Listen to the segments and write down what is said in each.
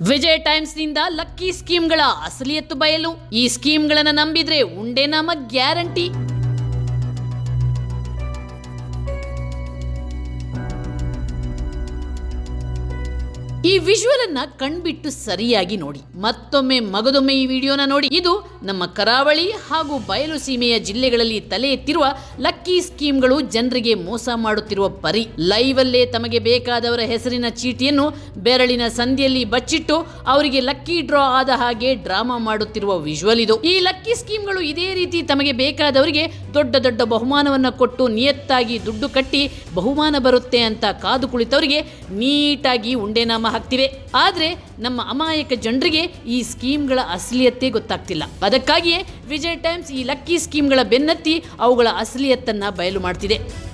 Vijay ಟೈಮ್ಸ್ನಿಂದ lucky ಸ್ಕೀಮ್ಗಳ ಅಸಲಿಯತ್ತು ಬಯಲು ಈ ಸ್ಕೀಮ್ಗಳನ್ನ ನಂಬಿದ್ರೆ ಉಂಡೆ ನಾಮ ಗ್ಯಾರಂಟಿ. ಈ ವಿಜುವಲ್ ಅನ್ನ ಕಣ್ಬಿಟ್ಟು ಸರಿಯಾಗಿ ನೋಡಿ. ಮತ್ತೊಮ್ಮೆ ಮಗದೊಮ್ಮೆ ಈ ವಿಡಿಯೋನ ನೋಡಿ. ಇದು ನಮ್ಮ ಕರಾವಳಿ ಹಾಗೂ ಬಯಲು ಸೀಮೆಯ ಜಿಲ್ಲೆಗಳಲ್ಲಿ ತಲೆ ಎತ್ತಿರುವ ಲಕ್ಕಿ ಸ್ಕೀಮ್ಗಳು ಜನರಿಗೆ ಮೋಸ ಮಾಡುತ್ತಿರುವ ಪರಿ. ಲೈವ್ ಅಲ್ಲೇ ತಮಗೆ ಬೇಕಾದವರ ಹೆಸರಿನ ಚೀಟಿಯನ್ನು ಬೆರಳಿನ ಸಂಧಿಯಲ್ಲಿ ಬಚ್ಚಿಟ್ಟು ಅವರಿಗೆ ಲಕ್ಕಿ ಡ್ರಾ ಆದ ಹಾಗೆ ಡ್ರಾಮಾ ಮಾಡುತ್ತಿರುವ ವಿಜುವಲ್ ಇದು. ಈ ಲಕ್ಕಿ ಸ್ಕೀಮ್ಗಳು ಇದೇ ರೀತಿ ತಮಗೆ ಬೇಕಾದವರಿಗೆ ದೊಡ್ಡ ದೊಡ್ಡ ಬಹುಮಾನವನ್ನ ಕೊಟ್ಟು ನಿಯತ್ತಾಗಿ ದುಡ್ಡು ಕಟ್ಟಿ ಬಹುಮಾನ ಬರುತ್ತೆ ಅಂತ ಕಾದು ಕುಳಿತವರಿಗೆ ನೀಟಾಗಿ ಉಂಡೆನಾಮ ಹಾಕ್ತಿವೆ. ಆದ್ರೆ ನಮ್ಮ ಅಮಾಯಕ ಜನರಿಗೆ ಈ ಸ್ಕೀಮ್ಗಳ ಅಸಲಿಯತ್ತೆ ಗೊತ್ತಾಗ್ತಿಲ್ಲ. ಅದಕ್ಕಾಗಿಯೇ ವಿಜಯ್ ಟೈಮ್ಸ್ ಈ ಲಕ್ಕಿ ಸ್ಕೀಮ್ಗಳ ಬೆನ್ನತ್ತಿ ಅವುಗಳ ಅಸಲಿಯತ್ತನ್ನ ಬಯಲು ಮಾಡ್ತಿದೆ.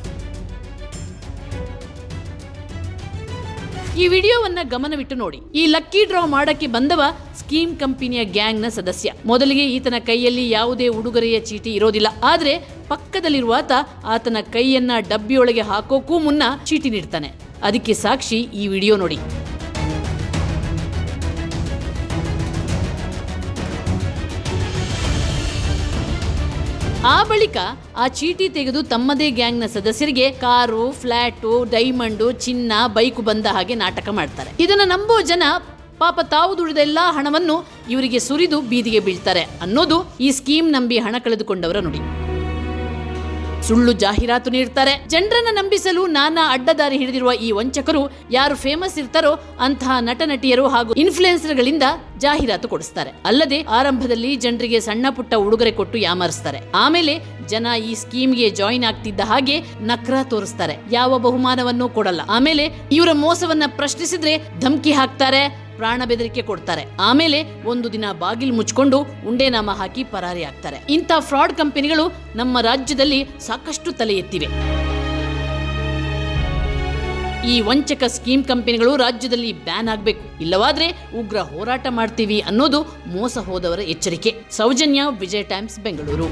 ಈ ವಿಡಿಯೋವನ್ನ ಗಮನವಿಟ್ಟು ನೋಡಿ. ಈ ಲಕ್ಕಿ ಡ್ರಾ ಮಾಡಕ್ಕೆ ಬಂದವ ಸ್ಕೀಮ್ ಕಂಪನಿಯ ಗ್ಯಾಂಗ್ನ ಸದಸ್ಯ. ಮೊದಲಿಗೆ ಈತನ ಕೈಯಲ್ಲಿ ಯಾವುದೇ ಉಡುಗೊರೆಯ ಚೀಟಿ ಇರೋದಿಲ್ಲ. ಆದ್ರೆ ಪಕ್ಕದಲ್ಲಿರುವ ಆತ ಆತನ ಕೈಯನ್ನ ಡಬ್ಬಿಯೊಳಗೆ ಹಾಕೋಕ್ಕೂ ಮುನ್ನ ಚೀಟಿ ನೀಡ್ತಾನೆ. ಅದಕ್ಕೆ ಸಾಕ್ಷಿ ಈ ವಿಡಿಯೋ ನೋಡಿ. ಆ ಬಳಿಕ ಆ ಚೀಟಿ ತೆಗೆದು ತಮ್ಮದೇ ಗ್ಯಾಂಗ್ನ ಸದಸ್ಯರಿಗೆ ಕಾರು, ಫ್ಲಾಟು, ಡೈಮಂಡು, ಚಿನ್ನ, ಬೈಕು ಬಂದ ಹಾಗೆ ನಾಟಕ ಮಾಡ್ತಾರೆ. ಇದನ್ನ ನಂಬೋ ಜನ ಪಾಪ ತಾವು ದುಡಿದ ಎಲ್ಲಾ ಹಣವನ್ನು ಇವರಿಗೆ ಸುರಿದು ಬೀದಿಗೆ ಬೀಳ್ತಾರೆ ಅನ್ನೋದು ಈ ಸ್ಕೀಮ್ ನಂಬಿ ಹಣ ಕಳೆದುಕೊಂಡವರ ನುಡಿ. ಸುಳ್ಳು ಜಾಹೀರಾತು ನೀಡ್ತಾರೆ. ಜನರನ್ನ ನಂಬಿಸಲು ನಾನಾ ಅಡ್ಡದಾರಿ ಹಿಡಿದಿರುವ ಈ ವಂಚಕರು ಯಾರು ಫೇಮಸ್ ಇರ್ತಾರೋ ಅಂತಹ ನಟ ನಟಿಯರು ಹಾಗೂ ಇನ್ಫ್ಲುಯೆನ್ಸರ್ಗಳಿಂದ ಜಾಹೀರಾತು ಕೊಡಿಸ್ತಾರೆ. ಅಲ್ಲದೆ ಆರಂಭದಲ್ಲಿ ಜನರಿಗೆ ಸಣ್ಣ ಪುಟ್ಟ ಉಡುಗೊರೆ ಕೊಟ್ಟು ಯಾಮರಿಸ್ತಾರೆ. ಆಮೇಲೆ ಜನ ಈ ಸ್ಕೀಮ್ಗೆ ಜಾಯಿನ್ ಆಗ್ತಿದ್ದ ಹಾಗೆ ನಕ್ರ ತೋರಿಸ್ತಾರೆ. ಯಾವ ಬಹುಮಾನವನ್ನು ಕೊಡಲ್ಲ. ಆಮೇಲೆ ಇವರ ಮೋಸವನ್ನ ಪ್ರಶ್ನಿಸಿದ್ರೆ ಧಮಕಿ ಹಾಕ್ತಾರೆ. ಪ್ರಾಣ ಬೆದರಿಕೆ ಕೊಡ್ತಾರೆ. ಆಮೇಲೆ ಒಂದು ದಿನ ಬಾಗಿಲು ಮುಚ್ಕೊಂಡು ಉಂಡೆನಾಮ ಹಾಕಿ ಪರಾರಿ ಆಗ್ತಾರೆ. ಇಂಥ ಫ್ರಾಡ್ ಕಂಪನಿಗಳು ನಮ್ಮ ರಾಜ್ಯದಲ್ಲಿ ಸಾಕಷ್ಟು ತಲೆ ಎತ್ತಿವೆ. ಈ ವಂಚಕ ಸ್ಕೀಮ್ ಕಂಪನಿಗಳು ರಾಜ್ಯದಲ್ಲಿ ಬ್ಯಾನ್ ಆಗಬೇಕು. ಇಲ್ಲವಾದ್ರೆ ಉಗ್ರ ಹೋರಾಟ ಮಾಡ್ತೀವಿ ಅನ್ನೋದು ಮೋಸ ಹೋದವರ ಎಚ್ಚರಿಕೆ. ಸೌಜನ್ಯ, ವಿಜಯ್ ಟೈಮ್ಸ್, ಬೆಂಗಳೂರು.